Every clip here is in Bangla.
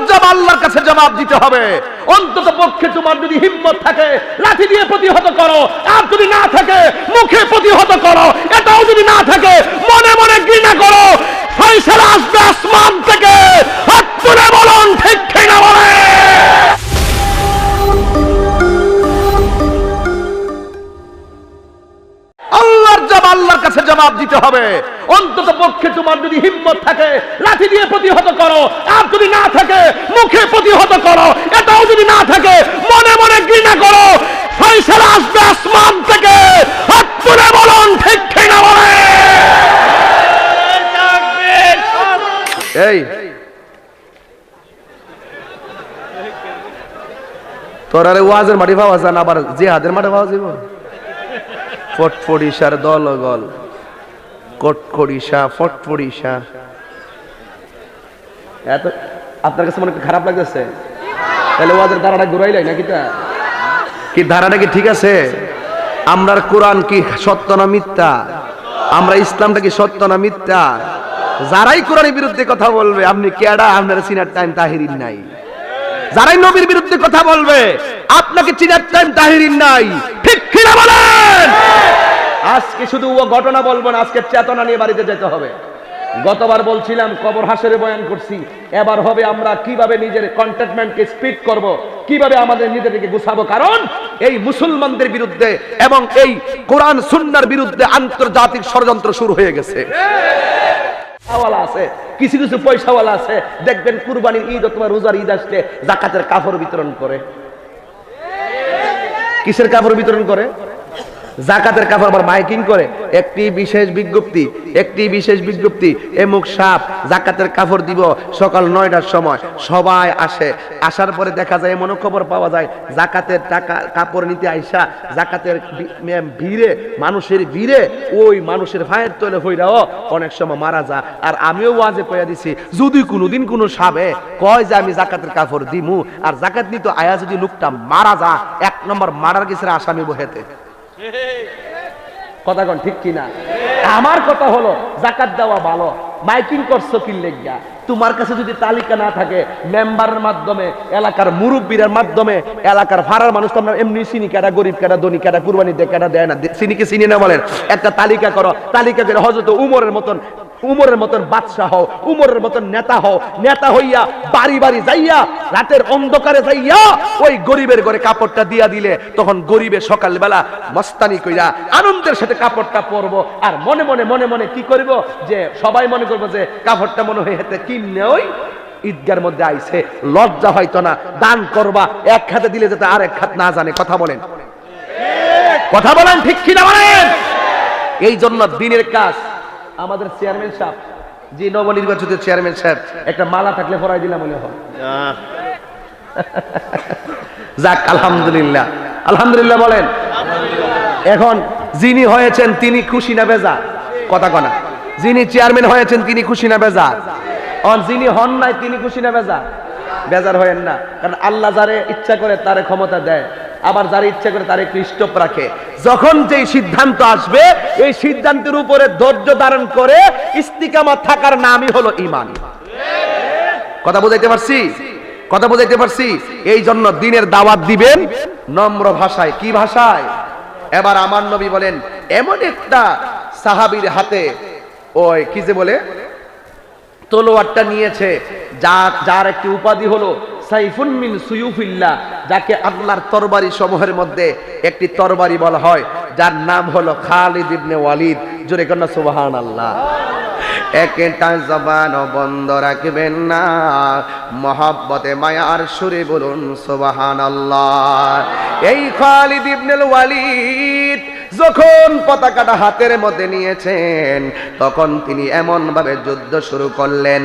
আল্লাহর কাছে জবাব দিতে হবে। অন্তত পক্ষে তোমার যদি হিম্মত থাকে, লাঠি দিয়ে প্রতিহত করো। আর যদি না থাকে, মুখে প্রতিহত করো। এটাও যদি না থাকে, মনে মনে ঘৃণা করো। ফয়সালা আসবে আসমান থেকে। হাত তুলে বলুন, ঠিক কিনা বলে? জবাব দিতে হবে। অন্তত পক্ষে তোমার যদি হিম্মত থাকে, লাঠি দিয়ে প্রতিহত করো। আর যদি না থাকে, মুখে প্রতিহত করো। এটাও যদি না থাকে, মনে মনে ঘৃণা করো। ফয়সালা আসবে আসমান থেকে। হাত তুলে বলুন, ঠিক কিনা বলে? এই, তোর আরে ওয়াজের মাটি পাওয়া যায় না, আবার জিহাদের মাঠে পাওয়া যাবে দল দলগল। ফটফড়িসা এত আপনার কাছে মনে খারাপ লাগতেছে? তাহলে ধারাটা নাকি তা? কি ধারাটা কি ঠিক আছে? কোরআন কি সত্য না মিথ্যা? আমরা ইসলামটা কি সত্য না মিথ্যা? যারাই কোরআনের বিরুদ্ধে কথা বলবে, আপনি কেডা? আপনার সিনার টাইম তাহিরিন নাই। যারাই নবীর বিরুদ্ধে কথা বলবে, আপনাকে চিনার টাইম তাহিরিন নাই। ঠিক বলেন? আজকে শুধু ও ঘটনা বলব না, আজকে চেতনা নিয়ে বাড়িতে যেতে হবে। গতবার বলছিলাম, কবর হাসের বয়ান করছি। এবার হবে আমরা কীভাবে নিজের কন্টেনমেন্টকে স্পিড করব, কীভাবে আমাদের নিজেদেরকে গুছাবো। কারণ এই মুসলমানদের বিরুদ্ধে এবং এই কোরআন সুন্নার বিরুদ্ধে আন্তর্জাতিক ষড়যন্ত্র শুরু হয়ে গেছে। আছে, কিছু কিছু পয়সাওয়ালা আছে। দেখবেন কুরবানির ঈদ অথবা রোজার ঈদ আসলে জাকাতের কাপড় বিতরণ করে। কিসের কাপড় বিতরণ করে? জাকাতের কাপড় আবার মাইকিং করে। একটি বিশেষ বিজ্ঞপ্তি, একটি বিশেষ বিজ্ঞপ্তি এমুক সাপ জাকাতের কাপড় দিব সকাল নয়টার সময়। সবাই আসে। আসার পরে দেখা যায়, এমনও খবর পাওয়া যায়, জাকাতের টাকা, কাপড় নিতে আইসা, জাকাতের ভিড়ে, মানুষের ভিড়ে, ওই মানুষের ভাইয়ের তলে হইরাও অনেক সময় মারা যা আর আমিও ওয়াজে কইয়া দিছি, যদি কোনোদিন কোনো সাবে কয় যে আমি জাকাতের কাপড় দিমু, আর জাকাত নিতে আয়া যদি লোকটা মারা যা এক নম্বর মারার গেছে আসামি বহেতে। কথা কন, ঠিক কিনা? আমার কথা হলো, জাকাত দেওয়া ভালো। মাইকিং করছ কি লেগা তোমার কাছে যদি তালিকা না থাকে, মেম্বারের মাধ্যমে, এলাকার মুরব্বীর মাধ্যমে, এলাকার ভাড়ার মানুষ তো আমরা এমনি চিনি কেটা গরিব কেটা ধনী কেটা কুরবানি দেয় কেটা দেয় না। চিনিকে চিনি না বলেন। একটা তালিকা করো। তালিকা করে হজরত উমরের মতন উমরের মতন বাদশাহ হও উমরের মতন নেতা হও নেতা হইয়া বাড়ি বাড়ি যাইয়া রাতের অন্ধকারে যাইয়া ওই গরিবের ঘরে কাপড়টা দিয়া দিলে তখন গরিবে সকালবেলা মস্তানি কইরা আনন্দের সাথে কাপড়টা পরবো। আর মনে মনে মনে মনে কি করব? যে সবাই মনে করব যে কাপড়টা মনে হয় হাতে কিনে ওই ঈদগার মধ্যে আইছে। লজ্জা হয়তো না দান করবা এক খাতে দিলে যাতে আর এক খাত না জানে। কথা বলেন। কথা বলেন ঠিক কিনা বলেন? এই জন্য দিনের কাজ আমাদের চেয়ারম্যান সাহেব যে নবনির্বাচিত চেয়ারম্যান সাহেব একটা মালা থাকলে পরাই দিলাম মনে হয়। যাক আলহামদুলিল্লাহ। আলহামদুলিল্লাহ বলেন এখন যিনি হয়েছেন তিনি খুশি না বেজা? কথা কনা। যিনি চেয়ারম্যান হয়েছেন তিনি খুশি না বেজা? অন যিনি হন নাই তিনি খুশি না বেজা? বেজার হয়েন না। কারণ আল্লাহ যারে ইচ্ছা করে তারে ক্ষমতা দেয়। আবার যারা ইচ্ছা করে তারে একটু রাখে। যখন যেই সিদ্ধান্ত আসবে, এই সিদ্ধান্তের উপরে ধৈর্য ধারণ করে ইস্তিকামত থাকার নামই হলো ইমান কথা বুঝাইতে পারছি? কথা বুঝাইতে পারছি? এই জন্য দিনের দাওয়াত দিবেন নম্র ভাষায়। কি ভাষায়? এবার আমার নবী বলেন, এমন একটা সাহাবীর হাতে ওই কি যে বলে, তলোয়ারটা নিয়েছে যা যার একটি উপাধি হলো সাইফুন মিন সুয়ুফিল্লাহ, যাকে আল্লাহর তরবারি সমূহের মধ্যে একটি তরবারি বলা হয়, যার নাম হলো খালিদ ইবনে ওয়ালিদ। জোরে কন্যা সুবহান আল্লাহ একটা জবান বন্ধ রাখবেন না। মহাব্বতে, মায়ার সুরে বলুন সুবাহান আল্লাহ এই খালিদ ইবনুল ওয়ালিদ যখন পতাকাটা হাতের মধ্যে নিয়েছেন, তখন তিনি এমন ভাবে যুদ্ধ শুরু করলেন।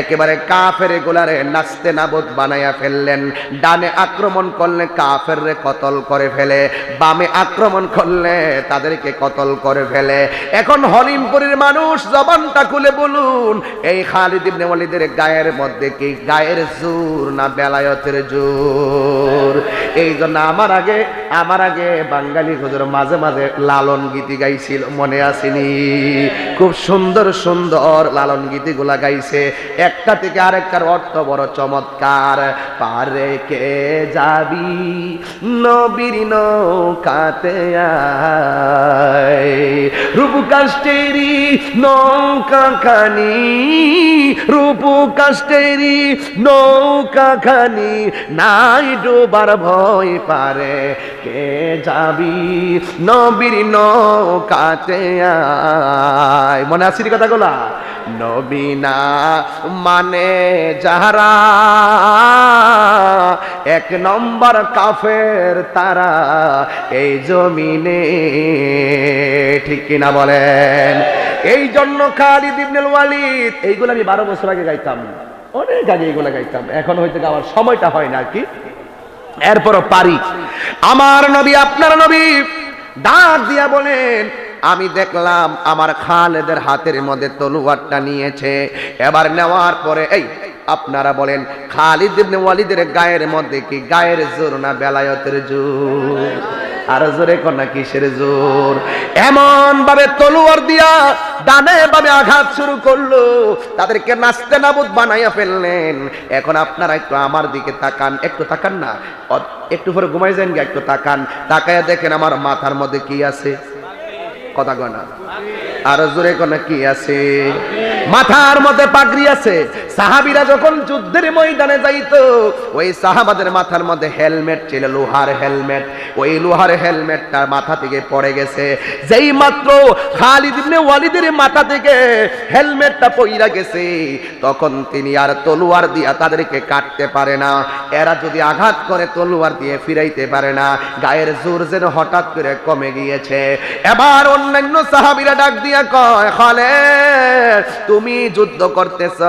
একেবারে কাফের গোলারে নাচতে নাবদ বানাইয়া ফেললেন। ডানে আক্রমণ করলে কাফের কতল করে ফেলে, বামে আক্রমণ করলে তাদেরকে কতল করে ফেলে। এখন হলিমপুরের মানুষ জবানটা খুলে বলুন, এই খালিদ ইবনে ওয়ালিদের গায়ের মধ্যে কি গায়ের জোর না বেলায়তের জোর? এই জন্য আমার আগে আমার আগে বাঙালি হুজুর মাঝে মাঝে লালন গীতি গাইছিল, মনে আসেনি। খুব সুন্দর সুন্দর লালন গীতি গুলা গাইছে। একটা থেকে আরেকটার অর্থ বড় চমৎকার। পারে কে যাবি নবীর নৌকাতে আয়। রূপু কাষ্টেরি নৌকা খানি রূপু কাষ্টেরি নৌকা খানি, নাই ডোবার ভয় পারে। কে যাবি নবীর নৌকাতে আয়। মনে আছে কথাগুলা? নবীনা মানে যাহারা এক নম্বর কাফের তারা এই জমিনে, ঠিক কিনা বলেন? এই জন্য খালিদ ইবনুল ওয়ালিদ, এইগুলো আমি বারো বছর আগে গাইতাম। অনেক আগে এইগুলো গাইতাম। এখন হয়তো গাওয়ার সময়টা হয় না কি। এরপরও পারি। আমার নবী, আপনার নবী ডাক দিয়া বলেন, আমি দেখলাম আমার খালেদের হাতের মধ্যে তলুয়ারটা নিয়েছে। এবার নেওয়ার পরে, এই, আপনারা বলেন, খালিদ ওয়ালিদের গায়ের মধ্যে কি গায়ের জোর না বেলায়তের জোর? আর জোরে কন্যা কিসের জোর? এমন ভাবে তলুয়ার দিয়া ডানে ভাবে আঘাত শুরু করল, তাদেরকে নাচতে নাবুদ বানাইয়া ফেললেন। এখন আপনারা একটু আমার দিকে তাকান, একটু তাকান না একটু পরে ঘুমাই যান গিয়ে একটু তাকান। তাকায় দেখেন আমার মাথার মধ্যে কি আছে। কথা কয় আর জোরে কোন, কি আছে? মাথার মধ্যে পাগড়ি আছে। সাহাবিরা যখন যুদ্ধের ময়দানে যাইতো, ওই সাহাবাদের মাথার মধ্যে হেলমেট ছিল, লোহার হেলমেট। ওই লোহার হেলমেটটা মাথা থেকে পড়ে গেছে। যেই মাত্র খালিদ ইবনে ওয়ালিদের মাথা থেকে হেলমেটটা পইরা গেছে, তখন তিনি আর তলোয়ার দিয়া তাদেরকে কাটতে পারে না। এরা যদি আঘাত করে, তলোয়ার দিয়ে ফিরাইতে পারে না। গায়ের জোর যেন হঠাৎ করে কমে গিয়েছে। এবার অন্যান্য সাহাবিরা ডাক দিয়া কয় খালে তুমি যুদ্ধ করতেছ।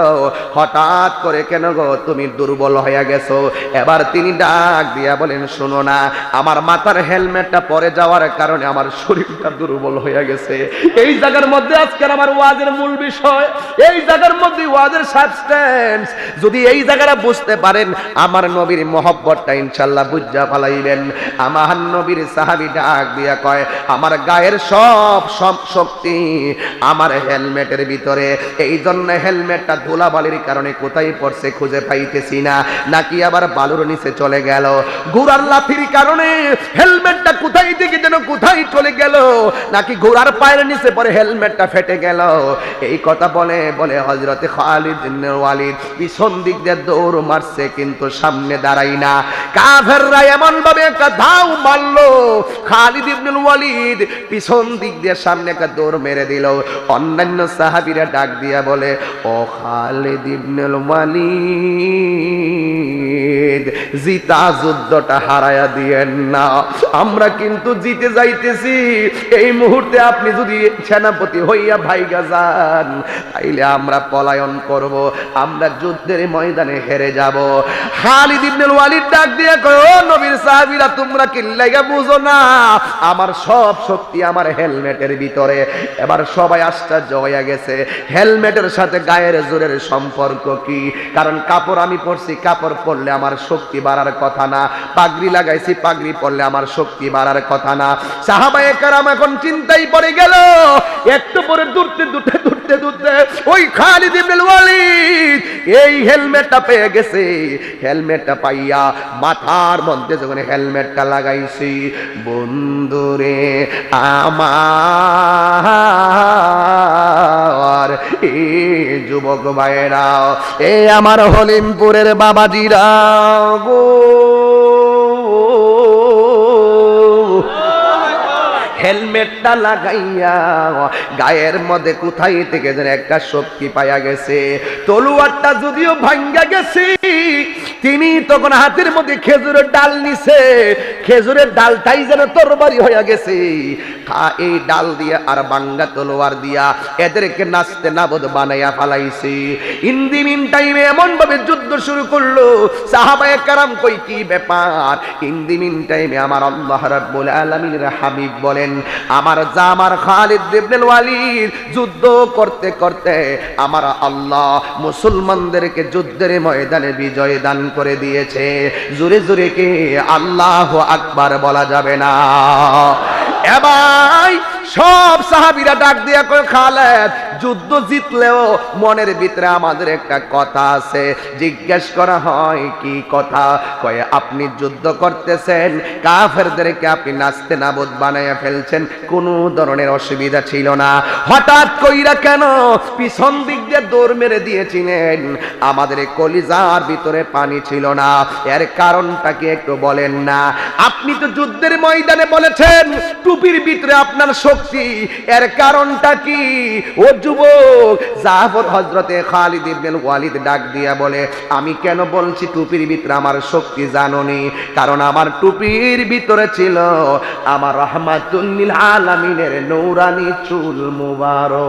হঠাৎ করে কেন গো তুমি দুর্বল হয়ে গেছো? এবার তিনি ডাক দিয়া বলেন না, আমার মাথার হেলমেটটা পরে যাওয়ার কারণে আমার শরীরটা দুর্বল হয়ে গেছে। এই জায়গার মধ্যে আমার ওয়াজের মূল বিষয়, এই জায়গার মধ্যে ওয়াজের সাবস্টেন্স যদি এই জায়গাটা বুঝতে পারেন, আমার নবীর মহব্বতটা ইনশাল্লাহ বুঝা আমার নবীর সাহাবি ডাক দিয়া কয়, আমার গায়ের সব সব শক্তি আমার হেলমেটের ভিতরে। এই জন্য হেলমেটটা ধুলাবালির কারণে কোথায় পড়ছে খুঁজে পাইতেছি না। নাকি আবার বালুর নিচে চলে গেল। ঘোড়ার লাথির কারণে হেলমেটটা কোথায় থেকে যেন কোথায় চলে গেল। নাকি ঘোড়ার পায়ের নিচে পরে হেলমেটটা ফেটে গেল। এই কথা বলে বলে হজরতে খালিদ ওয়ালিদ পিছন দিক দিয়ে দৌড় মারছে, কিন্তু সামনে দাঁড়াই না। কাফেররা এমন ভাবে একটা ধাও মারলো। খালিদ ইবনুল ওয়ালিদ পিছন দিক দিয়ে সামনে একটা দৌড় মেরে দিল। অন্যান্য সাহাবীরা ডাক দিয়া বলে, ও খালিদ ইবনুল ওয়ালিদ, জিতা যুদ্ধটা হারায়া দিয়েন না। আমরা কিন্তু জিতে যাইতেছি। এই মুহূর্তে আপনি যদি সেনাপতি হইয়া ভাইগা যান, তাইলে আমরা পলায়ন করব। আমরা যুদ্ধের ময়দানে হেরে যাব। খালিদ ইবনুল ওয়ালিদ ডাক দিয়ে কয়, ও নবীর সাহাবীরা, তোমরা কি লাগা বুঝো না। আমার সব শক্তি আমার হেলমেটের ভিতরে। এবার সবাই আশ্চর্য হয়ে গেছে, হেলমেটের সাথে গায়ের জোরের সম্পর্ক কি? কারণ কাপড় আমি পরছি, কাপড় পরলে আমার শক্তি বাড়ার কথা না। পাগড়ি লাগাইছি, পাগড়ি পরলে আমার শক্তি বাড়ার কথা না। সাহাবায়ে কারাম এখন চিন্তাই পড়ে গেল, একটু পরে দূরতে দূরতে দূরতে দূরতে ওই খালিদ ইবনুল ওয়ালিদ, এই হেলমেটটা পেয়ে গেছে। হেলমেটটা পাইয়া মাথার মধ্যে যখন হেলমেটটা লাগাইছি, বন্ধুরে, আমার এ যুবক ভাইরা এ আমার হলিমপুরের বাবাজিরা গো। হেলমেটটা লাগাইয়া গায়ের মধ্যে কোথায় থেকে যেন একটা শক্তি পাইয়া গেছে। তলুয়ারটা যদিও ভাঙ্গা গেছে, তিনি তখন হাতের মধ্যে খেজুরের ডাল নিছে। খেজুরের ডালটাই যেন তরবারি হয়ে গেছে। এই ডাল দিয়া আর বাঙ্গা তলোয়ার দিয়া এদেরকে নাচতে নাবদ বানাইয়া ফালাইছে। ইন্দি মিন টাইমে এমন ভাবে যুদ্ধ শুরু করল। কারাম কই, কি ব্যাপার? ইন্দি মিন টাইমে আমার আল্লাহ রাব্বুল আলামিনের হাবিব বলেন, আমার জামার খালিদ ইবনুল ওয়ালিদ যুদ্ধ করতে করতে আমার আল্লাহ মুসলমানদেরকে যুদ্ধের ময়দানে বিজয় দান করে দিয়েছে। জোরে জোরে কে আল্লাহ আকবার বলা যাবে না? এবার সব সাহাবিরা ডাক দিয়া কয়, খালেদ, যুদ্ধ জিতলেও মনের ভিতরে আমাদের একটা কথা আছে। জিজ্ঞেস করা হয়, কি কথা? কয়ে, আপনি যুদ্ধ করতেছেন, কাফেরদেরকে আপনি নাচতে নাবদ বানাইয়া ফেলছেন, কোনো ধরনের অসুবিধা ছিল না। হঠাৎ কইরা কেন পিছন দিক দিয়ে দৌড় মেরে দিয়েছিলেন? আমাদের কলিজার ভিতরে পানি ছিল না। এর কারণটা কি একটু বলেন না? আপনি তো যুদ্ধের ময়দানে বলেছেন, টুপির ভিতরে আপনার শক্তি এর কারণটা কি? ও যুবক জাহাফত হজরতে খালিদ ইবনে ওয়ালিদ ডাক দিয়া বলে, আমি কেন বলছি টুপির ভিতরে আমার শক্তি জাননি? কারণ আমার টুপির ভিতরে ছিল আমার রহমাতুল্লিল আলামিনের নৌরানি চুল মুবারক।